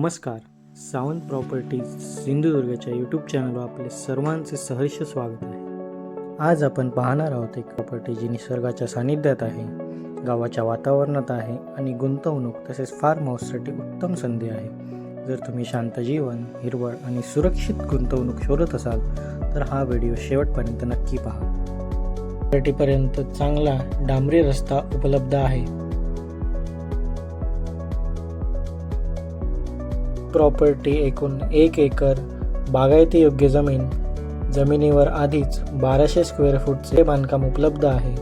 नमस्कार. सावंत प्रॉपर्टीज सिंधुदुर्गच्या यूट्यूब चॅनलवर आपले सर्वांचे सहर्ष स्वागत आहे. आज आपण पाहणार आहोत एक प्रॉपर्टी जी निसर्गाच्या सानिध्यात आहे गावाच्या वातावरणात आहे आणि गुंतवणूक तसेच फार्म हाऊससाठी उत्तम संधी आहे. जर तुम्ही शांत जीवन हिरवळ आणि सुरक्षित गुंतवणूक शोधत असाल तर हा व्हिडिओ शेवटपर्यंत नक्की पहा. प्रॉपर्टीपर्यंत चांगला डांबरी रस्ता उपलब्ध आहे. प्रॉपर्टी एकूण एक एकर बागायती योग्य जमीन जमिनीवर आधीच बाराशे स्क्वेअर फूटचे बांधकाम उपलब्ध आहे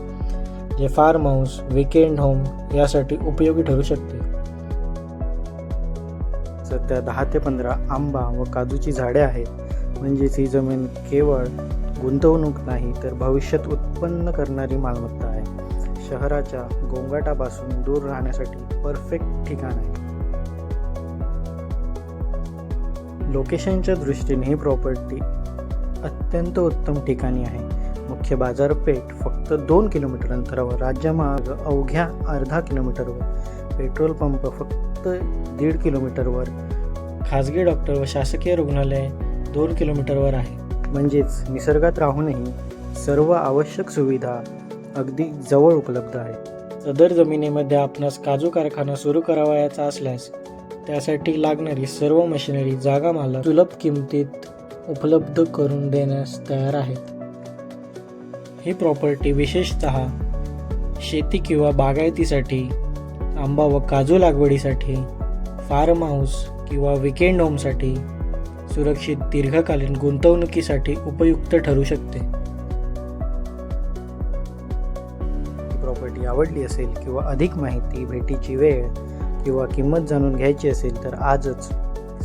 जे फार्म हाऊस विकेंड होम यासाठी उपयोगी ठरू शकते. सध्या दहा ते पंधरा आंबा व काजूची झाडे आहेत. म्हणजेच ही जमीन केवळ गुंतवणूक नाही तर भविष्यात उत्पन्न करणारी मालमत्ता आहे. शहराच्या गोंगाटापासून दूर राहण्यासाठी परफेक्ट ठिकाण आहे. लोकेशनच्या दृष्टीने ही प्रॉपर्टी अत्यंत उत्तम ठिकाणी आहे. मुख्य बाजारपेठ फक्त दोन किलोमीटर अंतरावर राज्यमार्ग अवघ्या अर्धा किलोमीटरवर पेट्रोल पंप फक्त दीड किलोमीटरवर खाजगी डॉक्टर व शासकीय रुग्णालय दोन किलोमीटरवर आहे. म्हणजेच निसर्गात राहूनही सर्व आवश्यक सुविधा अगदी जवळ उपलब्ध आहे सदर जमिनीमध्ये आपणास काजू कारखाना सुरू करावयाचा असल्यास त्यासाठी लागणारी सर्व मशिनरी जागा मला सुलभ किमतीत उपलब्ध करून देण्यास तयार आहेत. ही प्रॉपर्टी विशेषतः शेती किंवा बागायतीसाठी आंबा व काजू लागवडीसाठी फार्म हाऊस किंवा विकेंड होमसाठी सुरक्षित दीर्घकालीन गुंतवणुकीसाठी उपयुक्त ठरू शकते. प्रॉपर्टी आवडली असेल किंवा अधिक माहिती भेटीची वेळ किंवा किंमत जाणून घ्यायची असेल तर आजच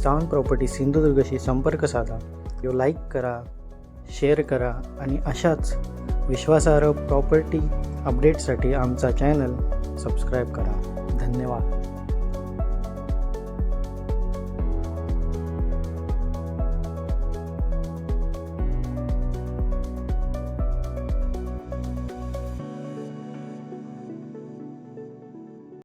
साऊंड प्रॉपर्टी सिंधुदुर्गशी संपर्क साधा किंवा लाईक करा शेअर करा आणि अशाच विश्वासार्ह प्रॉपर्टी अपडेटसाठी आमचा चॅनल सबस्क्राईब करा. धन्यवाद.